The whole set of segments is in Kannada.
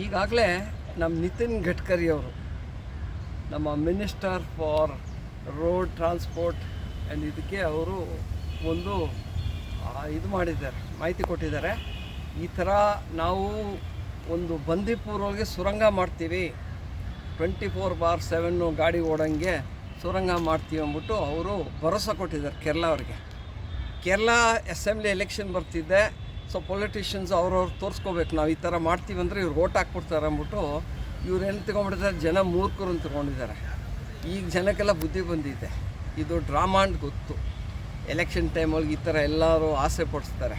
ಈಗಾಗಲೇ ನಮ್ಮ ನಿತಿನ್ ಗಡ್ಕರಿ ಅವರು, ನಮ್ಮ minister for road transport and ಇದಕ್ಕೆ ಅವರು ಒಂದು ಇದು ಮಾಡಿದ್ದಾರೆ, ಮಾಹಿತಿ ಕೊಟ್ಟಿದ್ದಾರೆ. ಈ ಥರ ನಾವು ಒಂದು ಬಂದಿಪುರೊಳಗೆ ಸುರಂಗ ಮಾಡ್ತೀವಿ. ಟ್ವೆಂಟಿ ಫೋರ್ ಬಾರ್ ಸೆವೆನ್ನು ಗಾಡಿ ಓಡೋಂಗೆ ಸುರಂಗ ಮಾಡ್ತೀವಿ ಅಂದ್ಬಿಟ್ಟು ಅವರು ಭರೋಸೆ ಕೊಟ್ಟಿದ್ದಾರೆ ಕೇರಳ ಅವ್ರಿಗೆ. ಕೇರಳ ಅಸೆಂಬ್ಲಿ ಎಲೆಕ್ಷನ್ ಬರ್ತಿದ್ದೆ. ಸೊ ಪೊಲಿಟಿಷಿಯನ್ಸ್ ಅವ್ರವ್ರು ತೋರಿಸ್ಕೋಬೇಕು, ನಾವು ಈ ಥರ ಮಾಡ್ತೀವಿ ಅಂದರೆ ಇವ್ರು ಓಟ್ ಹಾಕ್ಬಿಡ್ತಾರೆ ಅಂದ್ಬಿಟ್ಟು ಇವ್ರು ಏನು ತಗೊಂಡ್ಬಿಟ್ಟಿದ್ದಾರೆ, ಜನ ಮೂರ್ಖರು ಅಂತ ತಗೊಂಡಿದ್ದಾರೆ. ಈಗ ಜನಕ್ಕೆಲ್ಲ ಬುದ್ಧಿ ಬಂದಿದೆ. ಇದು ಡ್ರಾಮಾ ಅಂತ ಗೊತ್ತು. ಎಲೆಕ್ಷನ್ ಟೈಮಲ್ಲಿ ಈ ಥರ ಎಲ್ಲರೂ ಆಸೆ ಪಡಿಸ್ತಾರೆ.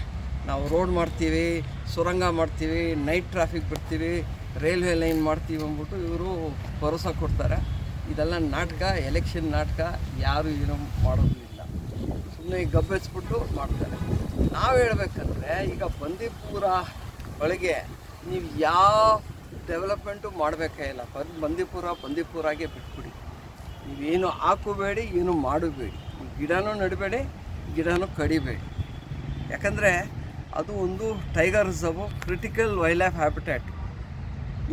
ನಾವು ರೋಡ್ ಮಾಡ್ತೀವಿ, ಸುರಂಗ ಮಾಡ್ತೀವಿ ನೈಟ್ ಟ್ರಾಫಿಕ್ ಬಿಡ್ತೀವಿ ರೈಲ್ವೆ ಲೈನ್ ಮಾಡ್ತೀವಿ ಅಂದ್ಬಿಟ್ಟು ಇವರು ಭರೋಸೆ ಕೊಡ್ತಾರೆ. ಇದೆಲ್ಲ ನಾಟಕ ಎಲೆಕ್ಷನ್ ನಾಟಕ, ಯಾರು ಏನೂ ಮಾಡೋದಿಲ್ಲ. ಸುಮ್ಮನೆ ಗಬ್ಬೆಚ್ಬಿಟ್ಟು ಮಾಡ್ತಾರೆ. ನಾವು ಹೇಳ್ಬೇಕಂದ್ರೆ ಈಗ ಬಂದಿಪುರ ಒಳಗೆ ನೀವು ಯಾವ ಡೆವಲಪ್ಮೆಂಟು ಮಾಡಬೇಕೇ ಇಲ್ಲ. ಬಂದು ಬಂದೀಪುರ ಬಂದೀಪುರಾಗೆ ಬಿಟ್ಬಿಡಿ. ನೀವೇನು ಹಾಕೋಬೇಡಿ, ಏನು ಮಾಡಬೇಡಿ. ಗಿಡನೂ ನಡಬೇಡಿ, ಗಿಡನೂ ಕಡಿಬೇಡಿ. ಯಾಕಂದರೆ ಅದು ಒಂದು tiger reserve critical wild life habitat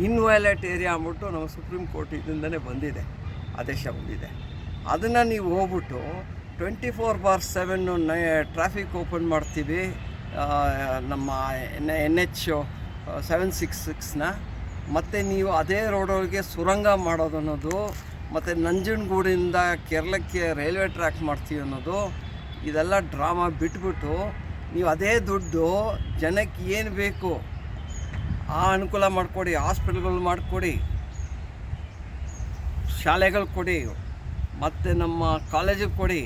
inviolate area ಅಂದ್ಬಿಟ್ಟು ನಮ್ಮ ಸುಪ್ರೀಂ ಕೋರ್ಟ್ ಇದರಿಂದನೇ ಬಂದಿದೆ. ಆದೇಶ ಬಂದಿದೆ. ಅದನ್ನು ನೀವು ಹೋಗ್ಬಿಟ್ಟು twenty four bar seven night traffic open ಮಾಡ್ತೀವಿ ನಮ್ಮ N N H seven six ಸಿಕ್ಸ್ನ. ಮತ್ತು ನೀವು ಅದೇ ರೋಡೊಳಗೆ ಸುರಂಗ ಮಾಡೋದು ಅನ್ನೋದು ಮತ್ತು ನಂಜನಗೂಡಿಂದ ಕೇರಳಕ್ಕೆ ರೈಲ್ವೆ ಟ್ರ್ಯಾಕ್ ಮಾಡ್ತೀವಿ ಅನ್ನೋದು, ಇದೆಲ್ಲ ಡ್ರಾಮಾ ಬಿಟ್ಬಿಟ್ಟು ನೀವು ಅದೇ ದುಡ್ಡು ಜನಕ್ಕೆ ಏನು ಬೇಕು, ಆ ಅನುಕೂಲ ಮಾಡಿಕೊಡಿ, ಹಾಸ್ಪಿಟ್ಲ್ಗಳು ಮಾಡಿಕೊಡಿ, ಶಾಲೆಗಳು ಕೊಡಿ, ಮತ್ತು ನಮ್ಮ ಕಾಲೇಜಿಗೆ ಕೊಡಿ.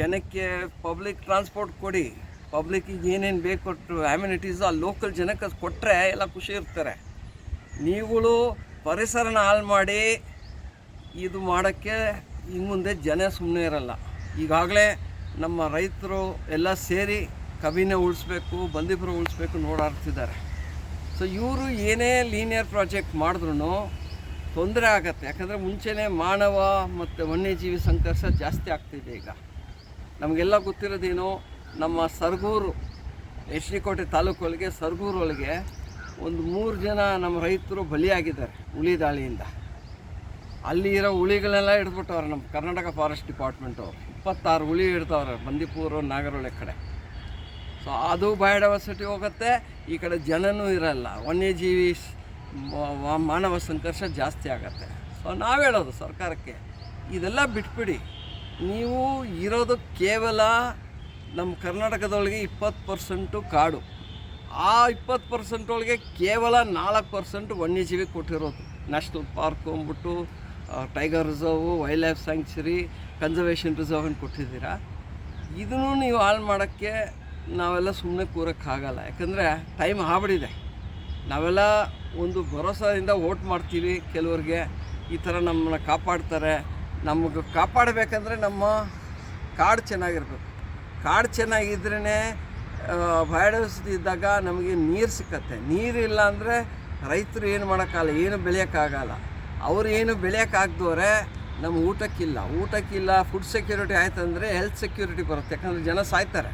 ಜನಕ್ಕೆ ಪಬ್ಲಿಕ್ ಟ್ರಾನ್ಸ್ಪೋರ್ಟ್ ಕೊಡಿ. ಪಬ್ಲಿಕ್ಕಿಗೆ ಏನೇನು ಬೇಕು ಅಮ್ಯುನಿಟೀಸು ಆ ಲೋಕಲ್ ಜನಕ್ಕೆ ಅದು ಕೊಟ್ಟರೆ ಎಲ್ಲ ಖುಷಿ ಇರ್ತಾರೆ. ನೀವುಗಳು ಪರಿಸರನ ಹಾಳು ಮಾಡಿ ಇದು ಮಾಡೋಕ್ಕೆ ಇನ್ನು ಮುಂದೆ ಜನ ಸುಮ್ಮನೆ ಇರಲ್ಲ. ಈಗಾಗಲೇ ನಮ್ಮ ರೈತರು ಎಲ್ಲ ಸೇರಿ ಕಬಿನ ಉಳಿಸ್ಬೇಕು, ಬಂದಿಪುರ ಉಳಿಸ್ಬೇಕು ನೋಡಾಡ್ತಿದ್ದಾರೆ ಸೊ ಇವರು ಏನೇ ಲೀನಿಯರ್ ಪ್ರಾಜೆಕ್ಟ್ ಮಾಡಿದ್ರು ತೊಂದರೆ ಆಗತ್ತೆ. ಯಾಕಂದರೆ ಮುಂಚೆನೇ ಮಾನವ ಮತ್ತು ವನ್ಯಜೀವಿ ಸಂಘರ್ಷ ಜಾಸ್ತಿ ಆಗ್ತಿದೆ ಈಗ. ನಮಗೆಲ್ಲ ಗೊತ್ತಿರೋದೇನು, ನಮ್ಮ ಸರ್ಗೂರು ಎಚ್ ತಾಲೂಕು ಕೋಟೆ ಸರ್ಗೂರು ಒಳಗೆ ಒಂದು ಮೂರು ಜನ ನಮ್ಮ ರೈತರು ಬಲಿಯಾಗಿದ್ದಾರೆ ಹುಲಿ ದಾಳಿಯಿಂದ. ಅಲ್ಲಿ ಇರೋ ಹುಲಿಗಳೆಲ್ಲ ಹಿಡ್ಬಿಟ್ಟವ್ರೆ ನಮ್ಮ ಕರ್ನಾಟಕ ಫಾರೆಸ್ಟ್ ಡಿಪಾರ್ಟ್ಮೆಂಟ್ ಅವರು. ಇಪ್ಪತ್ತಾರು ಹುಳಿ ಹಿಡ್ತವ್ರೆ ಬಂದೀಪುರ, ನಾಗರಹೊಳೆ ಕಡೆ. ಸೊ ಅದು ಬಯೋಡೈವರ್ಸಿಟಿ ಹೋಗುತ್ತೆ, ಈ ಕಡೆ ಜನನೂ ಇರಲ್ಲ. ವನ್ಯಜೀವಿ ಮಾನವ ಸಂಘರ್ಷ ಜಾಸ್ತಿ ಆಗತ್ತೆ. ಸೊ ನಾವು ಹೇಳೋದು ಸರ್ಕಾರಕ್ಕೆ, ಇದೆಲ್ಲ ಬಿಟ್ಬಿಡಿ. ನೀವು ಇರೋದು ಕೇವಲ ನಮ್ಮ ಕರ್ನಾಟಕದೊಳಗೆ ಇಪ್ಪತ್ತು ಪರ್ಸೆಂಟು ಕಾಡು. ಆ ಇಪ್ಪತ್ತು ಪರ್ಸೆಂಟ್ ಒಳಗೆ ಕೇವಲ ನಾಲ್ಕು ಪರ್ಸೆಂಟ್ ವನ್ಯಜೀವಿ ಕೊಟ್ಟಿರೋದು. ನ್ಯಾಷನಲ್ ಪಾರ್ಕ್ ಅಂದ್ಬಿಟ್ಟು tiger reserve wild life sanctuary, conservation ಅಂತ ಕೊಟ್ಟಿದ್ದೀರಾ. ಇದನ್ನು ನೀವು ಹಾಳು ಮಾಡೋಕ್ಕೆ ನಾವೆಲ್ಲ ಸುಮ್ಮನೆ ಕೂರೋಕ್ಕಾಗಲ್ಲ. ಯಾಕಂದರೆ ಟೈಮ್ ಆಗ್ಬಿಡಿದೆ ನಾವೆಲ್ಲ ಒಂದು ಭರೋಸಾದಿಂದ ಓಟ್ ಮಾಡ್ತೀವಿ ಕೆಲವ್ರಿಗೆ. ಈ ಥರ ನಮ್ಮನ್ನ ಕಾಪಾಡ್ತಾರೆ. ನಮಗೆ ಕಾಪಾಡಬೇಕಂದ್ರೆ ನಮ್ಮ ಕಾಡು ಚೆನ್ನಾಗಿರ್ಬೇಕು. ಕಾಡು ಚೆನ್ನಾಗಿದ್ರೇ ಬಯೋಡೈವರ್ಸಿಟಿ ಇದ್ದಾಗ ನಮಗೆ ನೀರು ಸಿಕ್ಕತ್ತೆ. ನೀರಿಲ್ಲ ಅಂದರೆ ರೈತರು ಏನು ಮಾಡೋಕ್ಕಾಗಲ್ಲ, ಏನು ಬೆಳೆಯೋಕ್ಕಾಗಲ್ಲ. ಅವ್ರು ಏನು ಬೆಳೆಯೋಕ್ಕಾಗ್ದವ್ರೆ ನಮ್ಮ ಊಟಕ್ಕಿಲ್ಲ. ಊಟಕ್ಕಿಲ್ಲ ಫುಡ್ ಸೆಕ್ಯೂರಿಟಿ ಆಯ್ತಂದರೆ ಹೆಲ್ತ್ ಸೆಕ್ಯೂರಿಟಿ ಬರುತ್ತೆ. ಯಾಕಂದರೆ ಜನ ಸಾಯ್ತಾರೆ.